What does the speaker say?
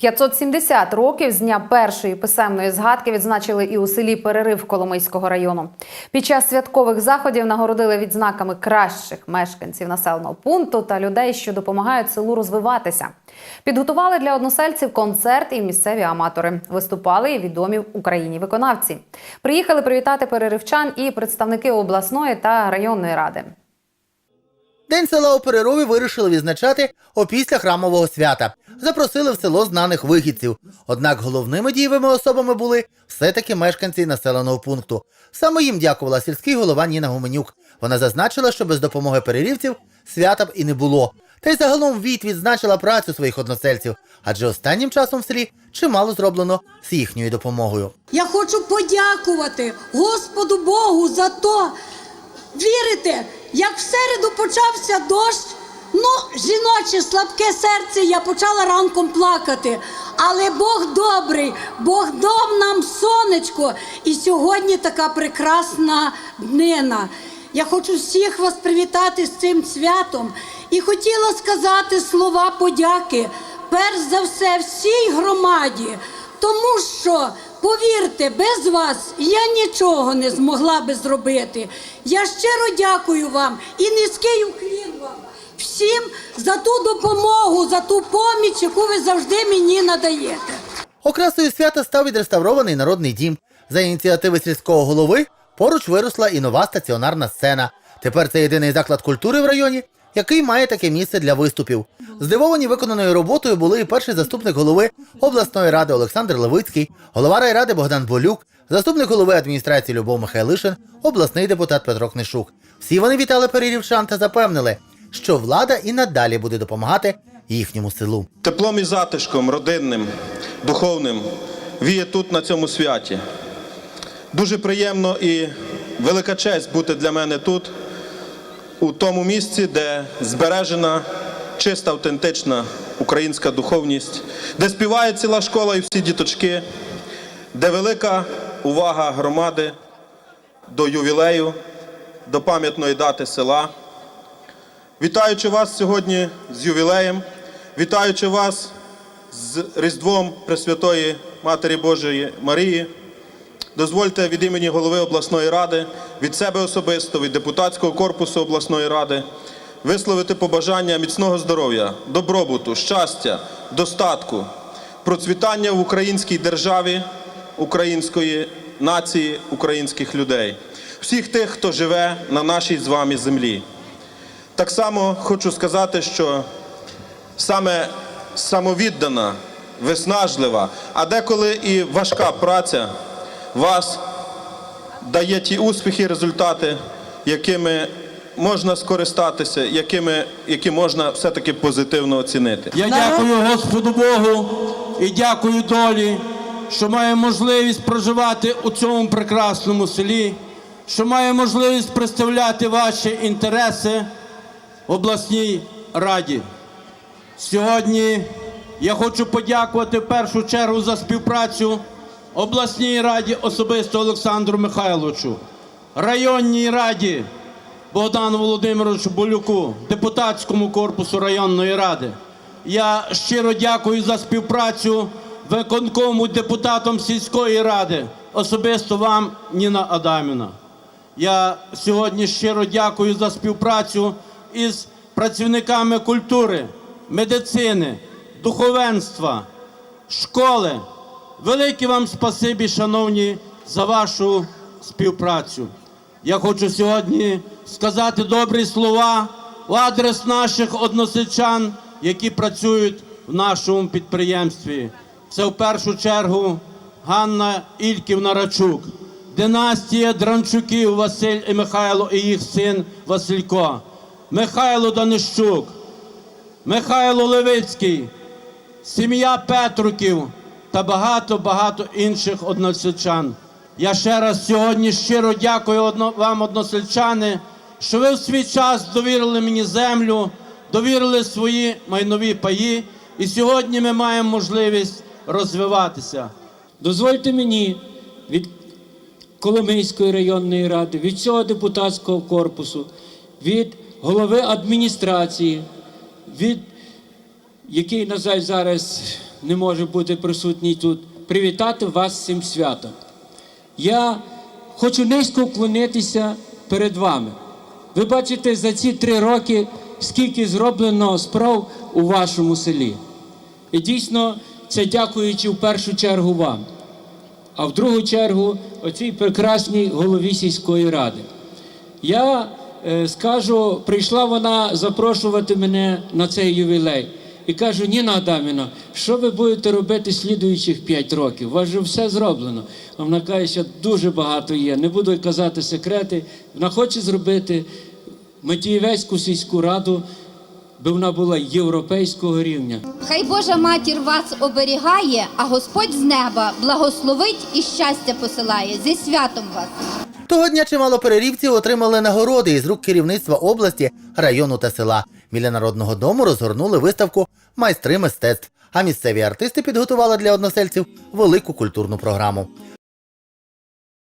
570 років з дня першої писемної згадки відзначили і у селі Перерив Коломийського району. Під час святкових заходів нагородили відзнаками кращих мешканців населеного пункту та людей, що допомагають селу розвиватися. Підготували для односельців концерт і місцеві аматори. Виступали і відомі в Україні виконавці. Приїхали привітати переривчан і представники обласної та районної ради. День села у перерові вирішили відзначати опісля храмового свята. Запросили в село знаних вихідців. Однак головними дієвими особами були все-таки мешканці населеного пункту. Саме їм дякувала сільський голова Ніна Гуменюк. Вона зазначила, що без допомоги перерівців свята б і не було. Та й загалом Віт відзначила працю своїх односельців, адже останнім часом в селі чимало зроблено з їхньою допомогою. Я хочу подякувати Господу Богу за то. Вірите, як в середу почався дощ, ну, жіноче слабке серце, я почала ранком плакати. Але Бог добрий, Бог дав нам сонечко. І сьогодні така прекрасна днина. Я хочу всіх вас привітати з цим святом і хотіла сказати слова подяки, перш за все, всій громаді. Тому що, повірте, без вас я нічого не змогла би зробити. Я щиро дякую вам і низький уклін вам всім за ту допомогу, за ту поміч, яку ви завжди мені надаєте. Окрасою свята став відреставрований народний дім. За ініціативи сільського голови поруч виросла і нова стаціонарна сцена. Тепер це єдиний заклад культури в районі, який має таке місце для виступів. Здивовані виконаною роботою були і перший заступник голови обласної ради Олександр Левицький, голова райради Богдан Болюк, заступник голови адміністрації Любов Михайлишин, обласний депутат Петро Книшук. Всі вони вітали перерівчан та запевнили, що влада і надалі буде допомагати їхньому селу. Теплом і затишком родинним, духовним віє тут на цьому святі. Дуже приємно і велика честь бути для мене тут, у тому місці, де збережена чиста, автентична українська духовність, де співає ціла школа і всі діточки, де велика увага громади до ювілею, до пам'ятної дати села. Вітаючи вас сьогодні з ювілеєм, вітаючи вас з Різдвом Пресвятої Матері Божої Марії, дозвольте від імені голови обласної ради, від себе особисто, від депутатського корпусу обласної ради висловити побажання міцного здоров'я, добробуту, щастя, достатку, процвітання в українській державі, української нації, українських людей, всіх тих, хто живе на нашій з вами землі. Так само хочу сказати, що саме самовіддана, виснажлива, а деколи і важка праця вас дає ті успіхи, результати, якими можна скористатися, якими, які можна все-таки позитивно оцінити. Я дякую Господу Богу і дякую долі, що маю можливість проживати у цьому прекрасному селі, що маю можливість представляти ваші інтереси в обласній раді. Сьогодні я хочу подякувати в першу чергу за співпрацю обласній раді особисто Олександру Михайловичу, районній раді Богдану Володимировичу Болюку, депутатському корпусу районної ради. Я щиро дякую за співпрацю виконкому депутатам сільської ради, особисто вам, Ніна Адамівна. Я сьогодні щиро дякую за співпрацю із працівниками культури, медицини, духовенства, школи. Велике вам спасибі, шановні, за вашу співпрацю. Я хочу сьогодні сказати добрі слова в адрес наших односельчан, які працюють в нашому підприємстві. Це в першу чергу Ганна Ільківна Рачук, династія Дранчуків Василь і Михайло і їх син Василько, Михайло Данищук, Михайло Левицький, сім'я Петруків та багато-багато інших односельчан. Я ще раз сьогодні щиро дякую вам, односельчани, що ви в свій час довірили мені землю, довірили свої майнові паї, і сьогодні ми маємо можливість розвиватися. Дозвольте мені від Коломийської районної ради, від всього депутатського корпусу, від голови адміністрації, від який, на жаль, зараз не може бути присутній тут, привітати вас з цим святом. Я хочу низько вклонитися перед вами. Ви бачите за ці три роки, скільки зроблено справ у вашому селі. І дійсно, це дякуючи в першу чергу вам, а в другу чергу оцій прекрасній голові сільської ради. Я е, скажу, прийшла вона запрошувати мене на цей ювілей. І кажу, Ніна Адаміна, що ви будете робити слідуючих 5 років? У вас же все зроблено. А вона каже, що дуже багато є. Не буду казати секрети. Вона хоче зробити Матієвецьку сільську раду, би вона була європейського рівня. Хай Божа матір вас оберігає, а Господь з неба благословить і щастя посилає. Зі святом вас! Того дня чимало перерівців отримали нагороди із рук керівництва області, району та села. Біля народного дому розгорнули виставку Майстри мистецтв. А місцеві артисти підготували для односельців велику культурну програму.